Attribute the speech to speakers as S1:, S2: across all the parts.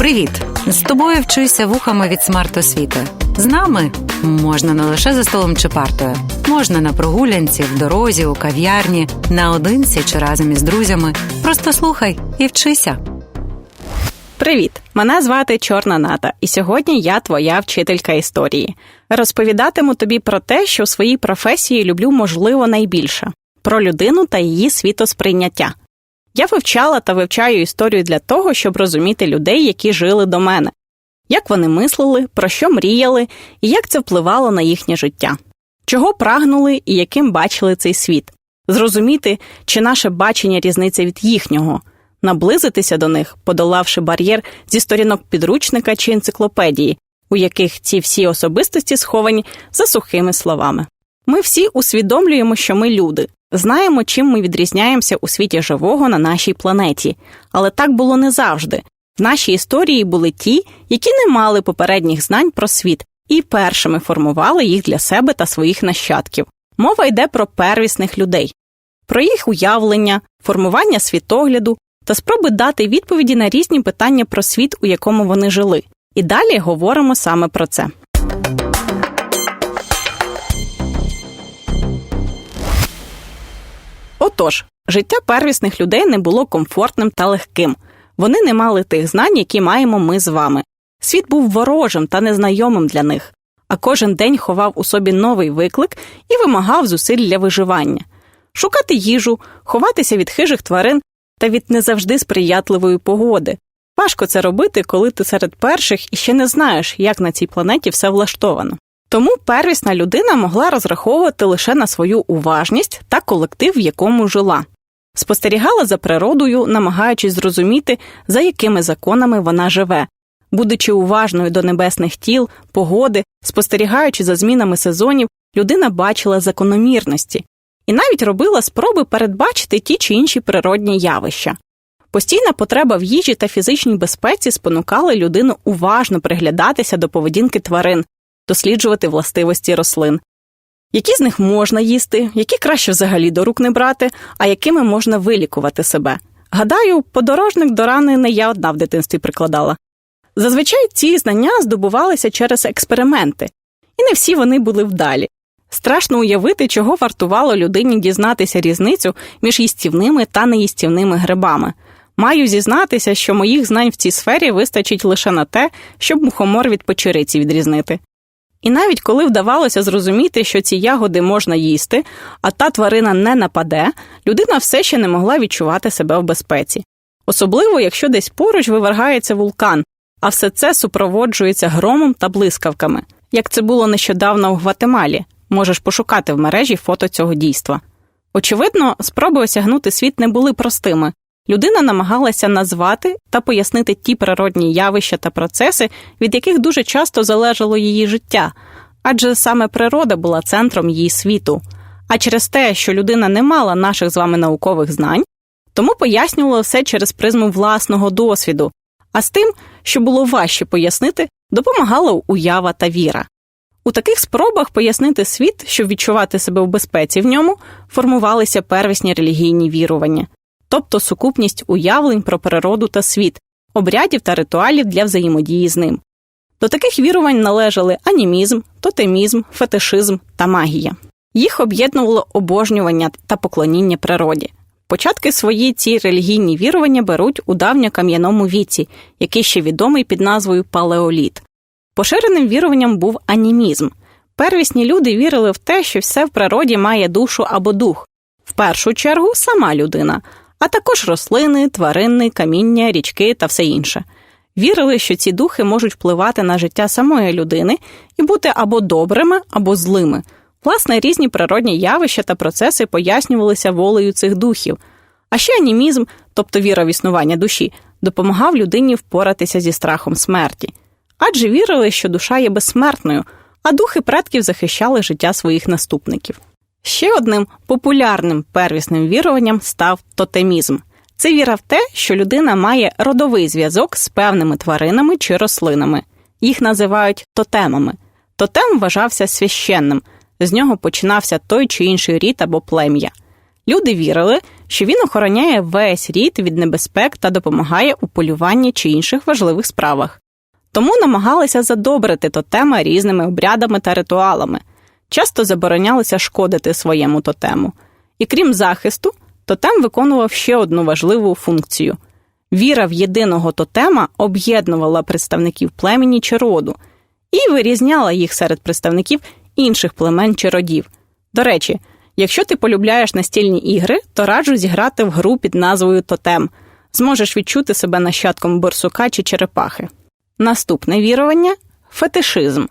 S1: Привіт! З тобою вчуся вухами від смарт-освіти. З нами можна не лише за столом чи партою, можна на прогулянці, в дорозі, у кав'ярні, наодинці чи разом із друзями. Просто слухай і вчися.
S2: Привіт! Мене звати Чорна Ната, і сьогодні я твоя вчителька історії. Розповідатиму тобі про те, що у своїй професії люблю, можливо, найбільше про людину та її світосприйняття. Я вивчала та вивчаю історію для того, щоб розуміти людей, які жили до мене, як вони мислили, про що мріяли і як це впливало на їхнє життя, чого прагнули і яким бачили цей світ, зрозуміти, чи наше бачення різниця від їхнього, наблизитися до них, подолавши бар'єр зі сторінок підручника чи енциклопедії, у яких ці всі особистості сховані за сухими словами. Ми всі усвідомлюємо, що ми люди, знаємо, чим ми відрізняємося у світі живого на нашій планеті, але так було не завжди. В нашій історії були ті, які не мали попередніх знань про світ і першими формували їх для себе та своїх нащадків. Мова йде про первісних людей, про їх уявлення, формування світогляду та спроби дати відповіді на різні питання про світ, у якому вони жили. І далі говоримо саме про це. Отож, життя первісних людей не було комфортним та легким. Вони не мали тих знань, які маємо ми з вами. Світ був ворожим та незнайомим для них, а кожен день ховав у собі новий виклик і вимагав зусиль для виживання шукати їжу, ховатися від хижих тварин та від не завжди сприятливої погоди. Важко це робити, коли ти серед перших і ще не знаєш, як на цій планеті все влаштовано. Тому первісна людина могла розраховувати лише на свою уважність та колектив, в якому жила. Спостерігала за природою, намагаючись зрозуміти, за якими законами вона живе, будучи уважною до небесних тіл, погоди, спостерігаючи за змінами сезонів, людина бачила закономірності і навіть робила спроби передбачити ті чи інші природні явища. Постійна потреба в їжі та фізичній безпеці спонукали людину уважно приглядатися до поведінки тварин, досліджувати властивості рослин. Які з них можна їсти, які краще взагалі до рук не брати, а якими можна вилікувати себе. Гадаю, подорожник до рани не я одна в дитинстві прикладала. Зазвичай ці знання здобувалися через експерименти, і не всі вони були вдалі. Страшно уявити, чого вартувало людині дізнатися різницю між їстівними та неїстівними грибами. Маю зізнатися, що моїх знань в цій сфері вистачить лише на те, щоб мухомор від печериці відрізнити. І навіть коли вдавалося зрозуміти, що ці ягоди можна їсти, а та тварина не нападе, людина все ще не могла відчувати себе в безпеці. Особливо, якщо десь поруч вивергається вулкан, а все це супроводжується громом та блискавками, як це було нещодавно у Гватемалі. Можеш пошукати в мережі фото цього дійства. Очевидно, спроби осягнути світ не були простими. Людина намагалася назвати та пояснити ті природні явища та процеси, від яких дуже часто залежало її життя, адже саме природа була центром її світу. А через те, що людина не мала наших з вами наукових знань, тому пояснювала все через призму власного досвіду, а з тим, що було важче пояснити, допомагала уява та віра. У таких спробах пояснити світ, щоб відчувати себе в безпеці в ньому, формувалися первісні релігійні вірування, тобто сукупність уявлень про природу та світ, обрядів та ритуалів для взаємодії з ним. До таких вірувань належали анімізм, тотемізм, фетишизм та магія. Їх об'єднувало обожнювання та поклоніння природі. Початки свої ці релігійні вірування беруть у давньокам'яному віці, який ще відомий під назвою палеоліт. Поширеним віруванням був анімізм. Первісні люди вірили в те, що все в природі має душу або дух, в першу чергу сама людина, а також рослини, тварини, каміння, річки та все інше. Вірили, що ці духи можуть впливати на життя самої людини і бути або добрими, або злими. Власне, різні природні явища та процеси пояснювалися волею цих духів. А ще анімізм, тобто віра в існування душі, допомагав людині впоратися зі страхом смерті. Адже вірили, що душа є безсмертною, а духи предків захищали життя своїх наступників. Ще одним популярним первісним віруванням став тотемізм. Це віра в те, що людина має родовий зв'язок з певними тваринами чи рослинами. Їх називають тотемами. Тотем вважався священним, з нього починався той чи інший рід або плем'я. Люди вірили, що він охороняє весь рід від небезпек та допомагає у полюванні чи інших важливих справах. Тому намагалися задобрити тотема різними обрядами та ритуалами. Часто заборонялося шкодити своєму тотему. І крім захисту, тотем виконував ще одну важливу функцію. Віра в єдиного тотема об'єднувала представників племені чи роду і вирізняла їх серед представників інших племен чи родів. До речі, якщо ти полюбляєш настільні ігри, то раджу зіграти в гру під назвою Тотем. Зможеш відчути себе нащадком борсука чи черепахи. Наступне вірування фетишизм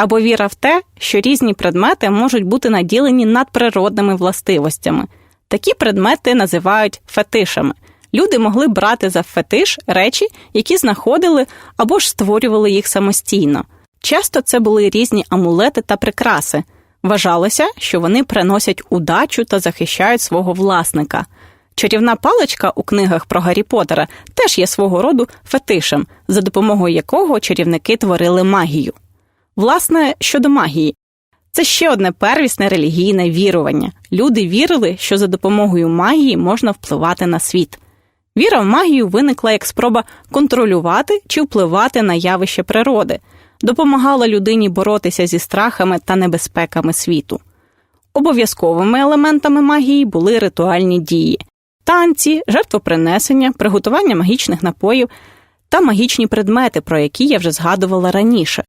S2: або віра в те, що різні предмети можуть бути наділені надприродними властивостями. Такі предмети називають фетишами. Люди могли брати за фетиш речі, які знаходили або ж створювали їх самостійно. Часто це були різні амулети та прикраси. Вважалося, що вони приносять удачу та захищають свого власника. Чарівна паличка у книгах про Гаррі Поттера теж є свого роду фетишем, за допомогою якого чарівники творили магію. Власне, щодо магії, це ще одне первісне релігійне вірування. Люди вірили, що за допомогою магії можна впливати на світ. Віра в магію виникла як спроба контролювати чи впливати на явище природи, допомагала людині боротися зі страхами та небезпеками світу. Обов'язковими елементами магії були ритуальні дії, танці, жертвопринесення, приготування магічних напоїв та магічні предмети, про які я вже згадувала раніше.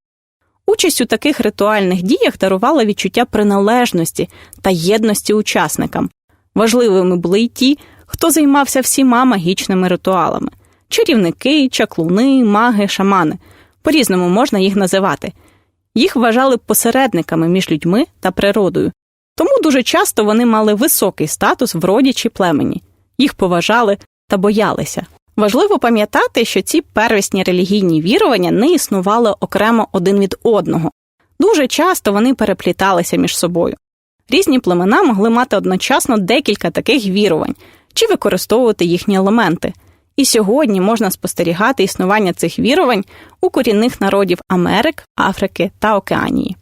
S2: Участь у таких ритуальних діях дарувала відчуття приналежності та єдності учасникам. Важливими були й ті, хто займався всіма магічними ритуалами чарівники, чаклуни, маги, шамани. По різному можна їх називати. Їх вважали посередниками між людьми та природою, тому дуже часто вони мали високий статус в роді чи племені, їх поважали та боялися. Важливо пам'ятати, що ці первісні релігійні вірування не існували окремо один від одного. Дуже часто вони перепліталися між собою. Різні племена могли мати одночасно декілька таких вірувань чи використовувати їхні елементи. І сьогодні можна спостерігати існування цих вірувань у корінних народів Америк, Африки та Океанії.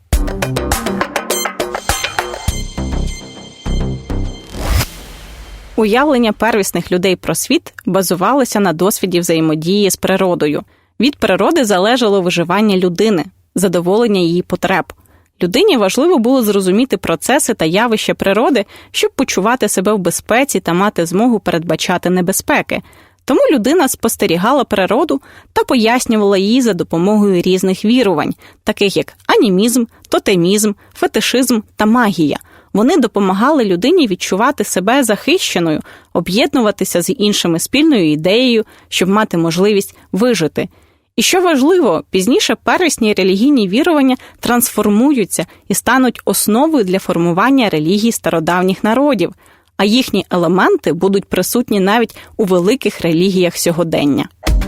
S2: Уявлення первісних людей про світ базувалося на досвіді взаємодії з природою. Від природи залежало виживання людини, задоволення її потреб. Людині важливо було зрозуміти процеси та явища природи, щоб почувати себе в безпеці та мати змогу передбачати небезпеки. Тому людина спостерігала природу та пояснювала її за допомогою різних вірувань, таких як анімізм, тотемізм, фетишизм та магія. Вони допомагали людині відчувати себе захищеною, об'єднуватися з іншими спільною ідеєю, щоб мати можливість вижити. І що важливо, пізніше первісні релігійні вірування трансформуються і стануть основою для формування релігій стародавніх народів, а їхні елементи будуть присутні навіть у великих релігіях сьогодення.